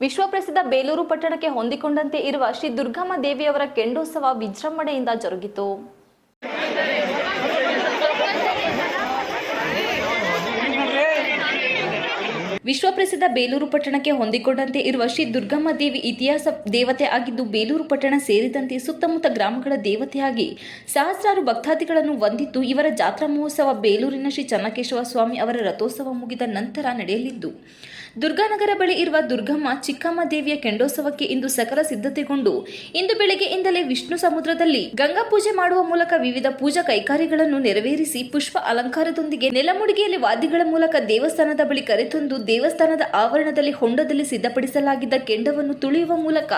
ವಿಶ್ವಪ್ರಸಿದ್ಧ ಬೇಲೂರು ಪಟ್ಟಣಕ್ಕೆ ಹೊಂದಿಕೊಂಡಂತೆ ಇರುವ ಶ್ರೀ ದುರ್ಗಮ್ಮ ದೇವಿಯವರ ಕೆಂಡೋತ್ಸವ ವಿಜೃಂಭಣೆಯಿಂದ ಜರುಗಿತು. ವಿಶ್ವಪ್ರಸಿದ್ಧ ಬೇಲೂರು ಪಟ್ಟಣಕ್ಕೆ ಹೊಂದಿಕೊಂಡಂತೆ ಇರುವ ಶ್ರೀ ದುರ್ಗಮ್ಮ ದೇವಿ ಇತಿಹಾಸ ದೇವತೆ ಆಗಿದ್ದು ಬೇಲೂರು ಪಟ್ಟಣ ಸೇರಿದಂತೆ ಸುತ್ತಮುತ್ತ ಗ್ರಾಮಗಳ ದೇವತೆಯಾಗಿ ಸಹಸ್ರಾರು ಭಕ್ತಾದಿಗಳನ್ನು ಹೊಂದಿದ್ದು ಇವರ ಜಾತ್ರಾ ಮಹೋತ್ಸವ ಬೇಲೂರಿನ ಶ್ರೀ ಚನ್ನಕೇಶವ ಸ್ವಾಮಿ ಅವರ ರಥೋತ್ಸವ ಮುಗಿದ ನಂತರ ನಡೆಯಲಿದ್ದು ದುರ್ಗಾನಗರ ಬಳಿ ಇರುವ ದುರ್ಗಮ್ಮ ಚಿಕ್ಕಮ್ಮ ದೇವಿಯ ಕೆಂಡೋತ್ಸವಕ್ಕೆ ಇಂದು ಸಕಲ ಸಿದ್ಧತೆಗೊಂಡು, ಇಂದು ಬೆಳಗ್ಗೆಯಿಂದಲೇ ವಿಷ್ಣು ಸಮುದ್ರದಲ್ಲಿ ಗಂಗಾ ಪೂಜೆ ಮಾಡುವ ಮೂಲಕ ವಿವಿಧ ಪೂಜಾ ಕೈಕಾರ್ಯಗಳನ್ನು ನೆರವೇರಿಸಿ ಪುಷ್ಪ ಅಲಂಕಾರದೊಂದಿಗೆ ನೆಲಮುಡಿಗೆಯಲ್ಲಿ ವಾದಿಗಳ ಮೂಲಕ ದೇವಸ್ಥಾನದ ಬಳಿ ಕರೆತಂದು ದೇವಸ್ಥಾನದ ಆವರಣದಲ್ಲಿ ಹೊಂಡದಲ್ಲಿ ಸಿದ್ಧಪಡಿಸಲಾಗಿದ್ದ ಕೆಂಡವನ್ನು ತುಳಿಯುವ ಮೂಲಕ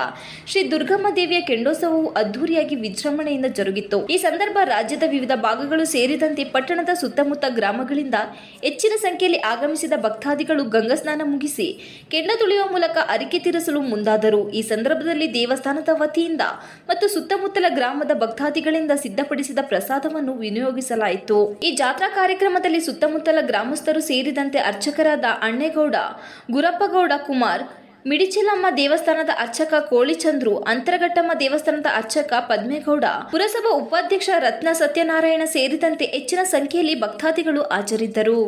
ಶ್ರೀ ದುರ್ಗಮ್ಮ ದೇವಿಯ ಕೆಂಡೋತ್ಸವವು ಅದ್ದೂರಿಯಾಗಿ ವಿಜೃಂಭಣೆಯಿಂದ ಜರುಗಿತ್ತು. ಈ ಸಂದರ್ಭ ರಾಜ್ಯದ ವಿವಿಧ ಭಾಗಗಳು ಸೇರಿದಂತೆ ಪಟ್ಟಣದ ಸುತ್ತಮುತ್ತ ಗ್ರಾಮಗಳಿಂದ ಹೆಚ್ಚಿನ ಸಂಖ್ಯೆಯಲ್ಲಿ ಆಗಮಿಸಿದ ಭಕ್ತಾದಿಗಳು ಗಂಗಾ ಸ್ನಾನ ಮುಗಿಸಿ ಕೆಂಡ ತುಳಿಯುವ ಮೂಲಕ ಅರಿಕೆ ತೀರಿಸಲು ಮುಂದಾದರು. ಈ ಸಂದರ್ಭದಲ್ಲಿ ದೇವಸ್ಥಾನದ ವತಿಯಿಂದ ಮತ್ತು ಸುತ್ತಮುತ್ತಲ ಗ್ರಾಮದ ಭಕ್ತಾದಿಗಳಿಂದ ಸಿದ್ಧಪಡಿಸಿದ ಪ್ರಸಾದವನ್ನು ವಿನಿಯೋಗಿಸಲಾಯಿತು. ಈ ಜಾತ್ರಾ ಕಾರ್ಯಕ್ರಮದಲ್ಲಿ ಸುತ್ತಮುತ್ತಲ ಗ್ರಾಮಸ್ಥರು ಸೇರಿದಂತೆ ಅರ್ಚಕರಾದ ಅಣ್ಣೇಗೌಡ ಗುರಪ್ಪಗೌಡ. ಕುಮಾರ್ ಮಿಡಿಚಿಲಮ್ಮ ದೇವಸ್ಥಾನದ ಅರ್ಚಕ ಕೋಳಿಚಂದ್ರು, ಅಂತರಘಟ್ಟಮ್ಮ ದೇವಸ್ಥಾನದ ಅರ್ಚಕ ಪದ್ಮೇಗೌಡ, ಪುರಸಭಾ ಉಪಾಧ್ಯಕ್ಷ ರತ್ನ ಸತ್ಯನಾರಾಯಣ ಸೇರಿದಂತೆ ಹೆಚ್ಚಿನ ಸಂಖ್ಯೆಯಲ್ಲಿ ಭಕ್ತಾದಿಗಳು ಹಾಜರಿದ್ದರು.